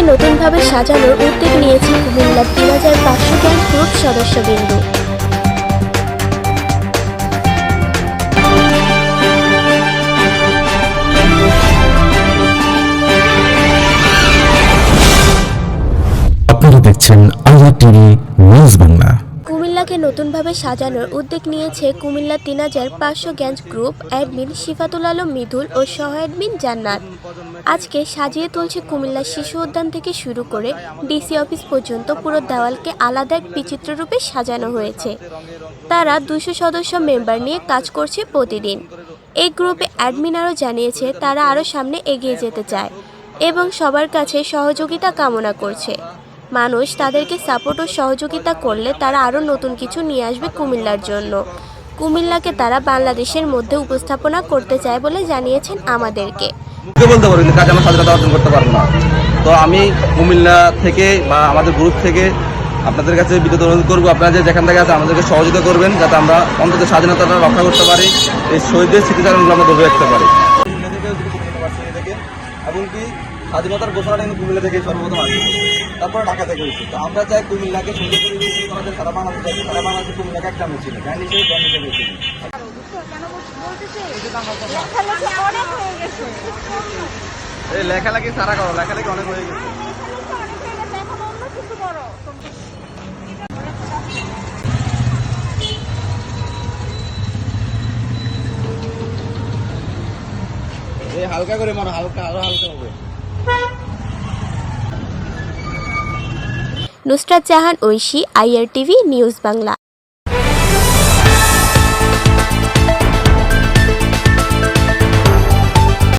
কুমিল্লাকে নতুনভাবে সাজানোর উদ্যোগ নিয়েছে কুমিল্লার তিন হাজার পাঁচশো জন গ্রুপ সদস্যবৃন্দ। আপনারা দেখছেন আইআর টিভি নিউজ বাংলা। কুমিল্লাকে নতুনভাবে সাজানোর উদ্যোগ নিয়েছে কুমিল্লা তিন হাজার পাঁচশো গ্যাঞ্জ গ্রুপ অ্যাডমিন শিফাতুল আলম মিধুল ও সহ অ্যাডমিন জান্নাত। আজকে সাজিয়ে তুলছে কুমিল্লা শিশু উদ্যান থেকে শুরু করে ডিসি অফিস পর্যন্ত পুরো দেওয়ালকে আলাদা এক বিচিত্র রূপে সাজানো হয়েছে। তারা দুশো সদস্য মেম্বার নিয়ে কাজ করছে প্রতিদিন। এই গ্রুপে অ্যাডমিন আরও জানিয়েছে, তারা আরও সামনে এগিয়ে যেতে চায় এবং সবার কাছে সহযোগিতা কামনা করছে। মানুষ তাদেরকে সাপোর্ট ও সহযোগিতা করলে তারা আরও নতুন কিছু নিয়ে আসবে কুমিল্লার জন্য। কুমিল্লাকে তারা বাংলাদেশের মধ্যে উপস্থাপনা করতে চায় বলে জানিয়েছেন আমাদেরকে। বলতে পারব কাজে আমরা স্বাধীনতা অর্জন করতে পারব না। তো আমি কুমিল্লা থেকে বা আমাদের গ্রুপ থেকে আপনাদের কাছে বিদ্যুৎ অনুরোধ করব, আপনারা যে যেখান থেকে আছে আমাদেরকে সহযোগিতা করবেন, যাতে আমরা অন্তত স্বাধীনতাটা রক্ষা করতে পারি, এই শহীদদের স্মৃতিচারণগুলো আমরা ধরে রাখতে পারি। এমনকি স্বাধীনতার ঘোষণাটা কিন্তু কুমিল্লা থেকে সর্বপ্রথম আসে। তারপরে ঢাকা থেকে হয়েছে। তো আমরা চাই কুমিল্লাকে সুন্দর করে সারা বাংলাদেশ আছে সারা বাংলাদেশে কুমিল্লাকে একটা ব্র্যান্ড হিসেবে ব্র্যান্ড হিসেবে লেখালেখি সারা করো, লেখালেখি অনেক হয়ে গেছে। হালকা করে মারো হালকা আরও হালকা হবে। Nusrat Jahan Oishi IR TV news Bangla.